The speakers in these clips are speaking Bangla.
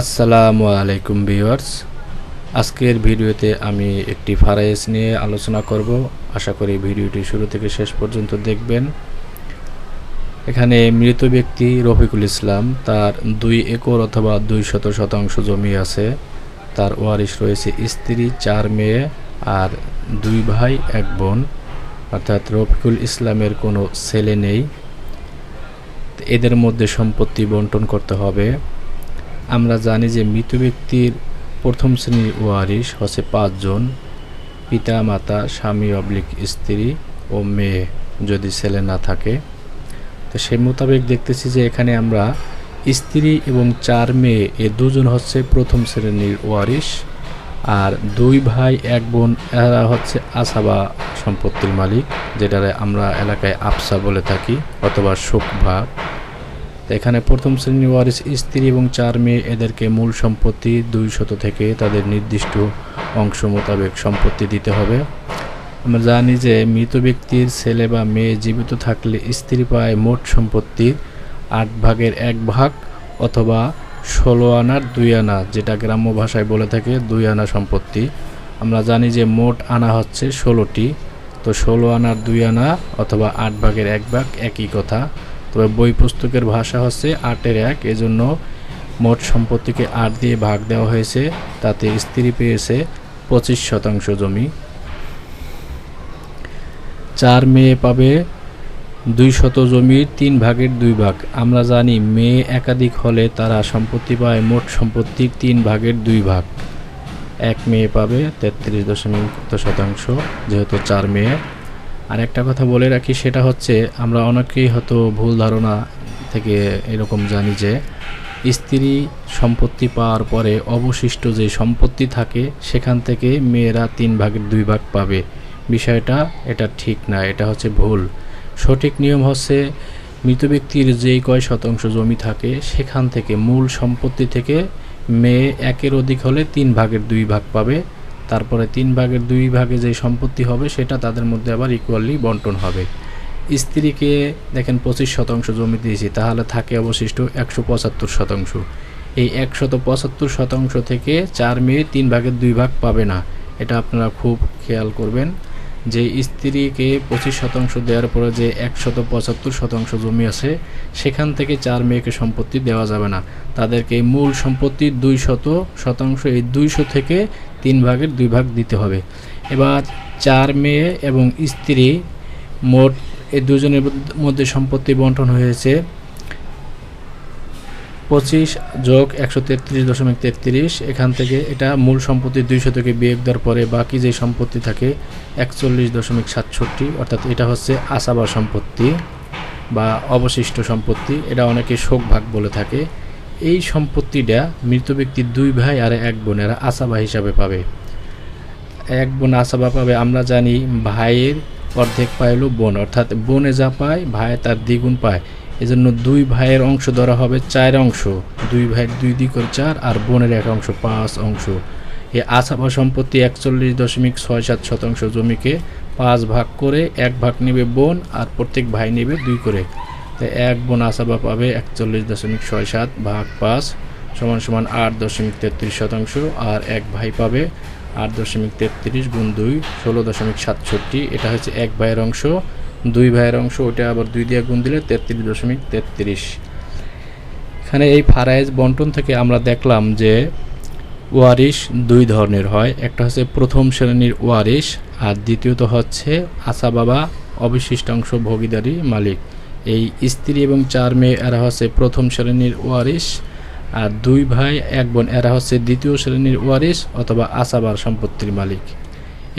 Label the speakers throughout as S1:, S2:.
S1: আসসালামু আলাইকুম ভিউয়ার্স। আজকের ভিডিওতে আমি একটি ফারাইস নিয়ে আলোচনা করব। আশা করি ভিডিওটি শুরু থেকে শেষ পর্যন্ত দেখবেন। এখানে মৃত ব্যক্তি রফিকুল ইসলাম, তার দুই একর অথবা দুই শত শতাংশ জমি আছে। তার ওয়ারিশ রয়েছে স্ত্রী, চার মেয়ে আর দুই ভাই, এক বোন। অর্থাৎ রফিকুল ইসলামের কোনো ছেলে নেই। এদের মধ্যে সম্পত্তি বন্টন করতে হবে। আমরা জানি যে মৃত ব্যক্তির প্রথম শ্রেণির ওয়ারিশ হচ্ছে পাঁচজন, পিতা, মাতা, স্বামী, অবলিক স্ত্রী ও মেয়ে যদি ছেলে না থাকে। তো সেই মোতাবেক দেখতেছি যে এখানে আমরা স্ত্রী এবং চার মেয়ে, এ দুজন হচ্ছে প্রথম শ্রেণির ওয়ারিশ আর দুই ভাই, এক বোন, এরা হচ্ছে আসাবা সম্পত্তির মালিক যেটা আমরা এলাকায় আফসা বলে থাকি অথবা সুখ ভাগ এখানে প্রথম শ্রেণির ওয়ারিস স্ত্রী এবং চার মেয়ে, এদেরকে মূল সম্পত্তি দুই শত থেকে তাদের নির্দিষ্ট অংশ মোতাবেক সম্পত্তি দিতে হবে। আমরা জানি যে মৃত ব্যক্তির ছেলে বা মেয়ে জীবিত থাকলে স্ত্রী পায় মোট সম্পত্তির আট ভাগের এক ভাগ অথবা ষোলো আনার দুই আনা, যেটা গ্রাম্য ভাষায় বলে থাকে দুই আনা সম্পত্তি। আমরা জানি যে মোট আনা হচ্ছে ষোলোটি, তো ষোলো আনার দুই আনা অথবা আট ভাগের এক ভাগ একই কথা। তবে বই পুস্তকের ভাষা হচ্ছে আটের এক। এজন্য মোট সম্পত্তিকে আট দিয়ে ভাগ দেওয়া হয়েছে। তাতে স্ত্রী পেয়েছে পঁচিশ শতাংশ জমি। চার মেয়ে পাবে দুই শত জমির তিন ভাগের দুই ভাগ। আমরা জানি মেয়ে একাধিক হলে তারা সম্পত্তি পায় মোট সম্পত্তির তিন ভাগের দুই ভাগ। এক মেয়ে পাবে তেত্রিশ দশমিক শতাংশ, যেহেতু চার মেয়ে। আর একটা কথা বলে রাখি, সেটা হচ্ছে আমরা অনেকেই হয়তো ভুল ধারণা থেকে এরকম জানি যে স্ত্রী সম্পত্তি পাওয়ার পরে অবশিষ্ট যে সম্পত্তি থাকে, সেখান থেকে মেয়েরা তিন ভাগের দুই ভাগ পাবে। বিষয়টা এটা ঠিক না, এটা হচ্ছে ভুল। সঠিক নিয়ম হচ্ছে মৃত ব্যক্তির যেই কয় শতাংশ জমি থাকে, সেখান থেকে মূল সম্পত্তি থেকে মেয়ে একের অধিক হলে তিন ভাগের দুই ভাগ পাবে। তারপরে তিন ভাগের দুই ভাগে যে সম্পত্তি হবে, সেটা তাদের মধ্যে আবার ইকুয়ালি বন্টন হবে। স্ত্রীকে দেখেন পঁচিশ শতাংশ জমি দিয়েছি, তাহলে থাকে অবশিষ্ট একশো পঁচাত্তর শতাংশ। এই একশত পঁচাত্তর শতাংশ থেকে চার মেয়ে তিন ভাগের দুই ভাগ পাবে না। এটা আপনারা খুব খেয়াল করবেন। যে স্ত্রীকে পঁচিশ শতাংশ দেওয়ার পরে যে একশত পঁচাত্তর শতাংশ জমি আছে, সেখান থেকে চার মেয়েকে সম্পত্তি দেওয়া যাবে না। তাদেরকে মূল সম্পত্তি দুই শত শতাংশ, এই দুইশো থেকে তিন ভাগের দুই ভাগ দিতে হবে। এবার চার মেয়ে এবং স্ত্রী মোট, এই দুজনের মধ্যে সম্পত্তি বন্টন হয়েছে। পঁচিশ যোগ একশো তেত্রিশ দশমিক তেত্রিশ, এখান থেকে এটা মূল সম্পত্তি দুইশো থেকে বিয়োগ দেওয়ার পরে বাকি যে সম্পত্তি থাকে একচল্লিশ দশমিক সাতষট্টি, অর্থাৎ এটা হচ্ছে আসাবা সম্পত্তি বা অবশিষ্ট সম্পত্তি, এটা অনেকে শোক ভাগ বলে থাকে। এই সম্পত্তিটা মৃত ব্যক্তির দুই ভাই আর এক বোনেরা আসাবা হিসাবে পাবে। এক বোন আসাবা পাবে, আমরা জানি ভাইয়ের অর্ধেক পাইল বোন, অর্থাৎ বোনে যা পায়, ভাই তার দ্বিগুণ পায়। এজন্য দুই ভাইয়ের অংশ ধরা হবে চার অংশ। দুই ভাইয়ের দুই দিকর চার আর বোনের এক অংশ, পাঁচ অংশ। এ আসাবা সম্পত্তি একচল্লিশ দশমিক ছয় সাত শতাংশ জমিকে পাঁচ ভাগ করে এক ভাগ নেবে বোন আর প্রত্যেক ভাই নেবে দুই করে। তাই এক বোন আসাবা পাবে একচল্লিশ দশমিক ছয় সাত ভাগ পাঁচ সমান সমান আট দশমিক তেত্রিশ শতাংশ আর এক ভাই পাবে আট দশমিক তেত্রিশ গুণ দুই, ষোলো দশমিক সাতষট্টি। এটা হচ্ছে এক ভাইয়ের অংশ। দুই ভাইয়ের অংশ, ওইটা আবার দুই দিয়ে গুণ দিলে তেত্রিশ দশমিক তেত্রিশ। এখানে এই ফারাইজ বন্টন থেকে আমরা দেখলাম যে ওয়ারিশ দুই ধরনের হয়। একটা হচ্ছে প্রথম শ্রেণির ওয়ারিশ আর দ্বিতীয়ত হচ্ছে আশা বাবা অবশিষ্টাংশ ভোগীদারি মালিক। এই স্ত্রী এবং চার মেয়ে, এরা হচ্ছে প্রথম শ্রেণির ওয়ারিশ আর দুই ভাই, এক বোন, এরা হচ্ছে দ্বিতীয় শ্রেণির ওয়ারিশ অথবা আসাবার সম্পত্তির মালিক।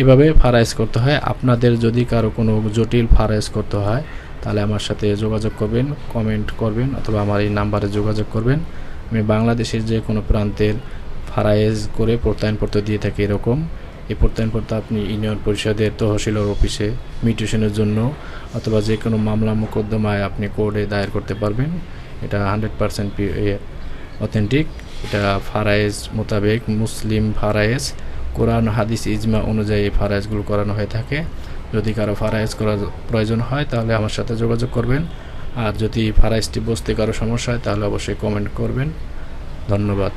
S1: এভাবে ফারাইজ করতে হয়। আপনাদের যদি কারও কোনো জটিল ফারাইজ করতে হয়, তাহলে আমার সাথে যোগাযোগ করবেন, কমেন্ট করবেন, অথবা আমার এই নাম্বারে যোগাযোগ করবেন। আমি বাংলাদেশের যে কোনো প্রান্তের ফারাইজ করে প্রত্যয়নপত্র দিয়ে থাকি এরকম। এই প্রত্যয়নপত্র আপনি ইউনিয়ন পরিষদের তহসিলের অফিসে, মিউটেশনের জন্য, অথবা যে কোনো মামলা মোকদ্দমায় আপনি কোর্টে দায়ের করতে পারবেন। এটা হান্ড্রেড পারসেন্ট অথেন্টিক এটা ফারাইজ মোতাবেক মুসলিম ফারাইজ। কোরআন হাদিস ইজমা অনুযায়ী ফারাইজগুলো করানো হয়ে থাকে। যদি কারও ফারাইজ করার প্রয়োজন হয়, তাহলে আমার সাথে যোগাযোগ করবেন। আর যদি ফারাইজটি বসতে কারও সমস্যা হয়, তাহলে অবশ্যই কমেন্ট করবেন। ধন্যবাদ।